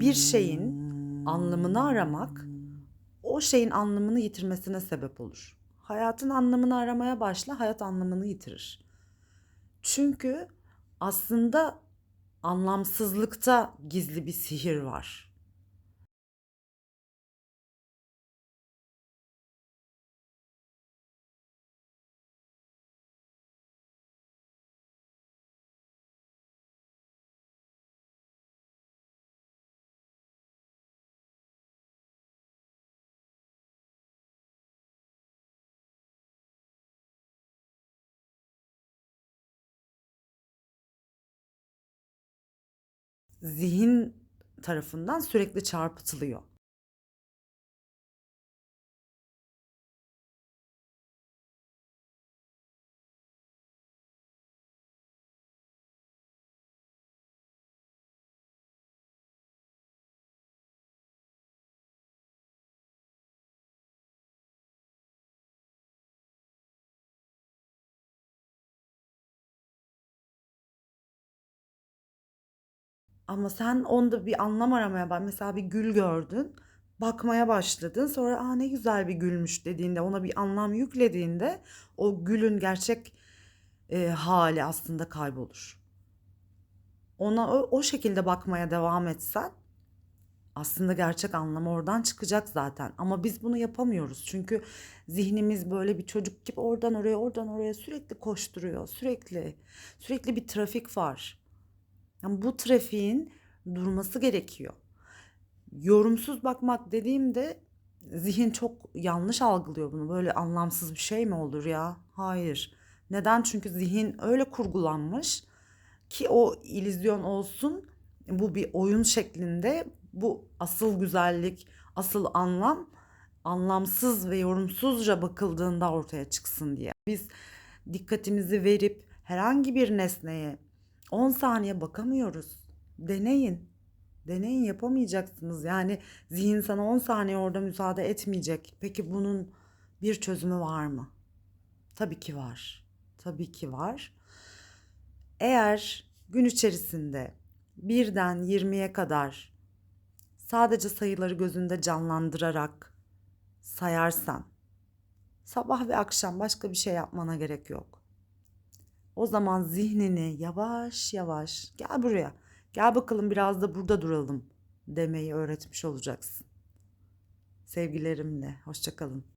bir şeyin anlamını aramak o şeyin anlamını yitirmesine sebep olur. Hayatın anlamını aramaya başla, hayat anlamını yitirir. Çünkü aslında anlamsızlıkta gizli bir sihir var. Zihin tarafından sürekli çarpıtılıyor. Ama sen onda bir anlam aramaya bak. Mesela bir gül gördün, bakmaya başladın. Sonra aa ne güzel bir gülmüş dediğinde, ona bir anlam yüklediğinde o gülün gerçek e, hali aslında kaybolur. Ona o, o şekilde bakmaya devam etsen aslında gerçek anlamı oradan çıkacak zaten. Ama biz bunu yapamıyoruz. Çünkü zihnimiz böyle bir çocuk gibi oradan oraya oradan oraya sürekli koşturuyor. Sürekli sürekli bir trafik var. Yani bu trafiğin durması gerekiyor. Yorumsuz bakmak dediğimde zihin çok yanlış algılıyor bunu. Böyle anlamsız bir şey mi olur ya? Hayır. Neden? Çünkü zihin öyle kurgulanmış ki o illüzyon olsun. Bu bir oyun şeklinde. Bu asıl güzellik, asıl anlam anlamsız ve yorumsuzca bakıldığında ortaya çıksın diye. Biz dikkatimizi verip herhangi bir nesneye 10 saniye bakamıyoruz. Deneyin. Deneyin yapamayacaksınız. Yani zihin sana 10 saniye orada müsaade etmeyecek. Peki bunun bir çözümü var mı? Tabii ki var. Tabii ki var. Eğer gün içerisinde birden 20'ye kadar sadece sayıları gözünde canlandırarak sayarsan sabah ve akşam başka bir şey yapmana gerek yok. O zaman zihnini yavaş yavaş gel buraya. Gel bakalım biraz da burada duralım demeyi öğretmiş olacaksın. Sevgilerimle hoşçakalın.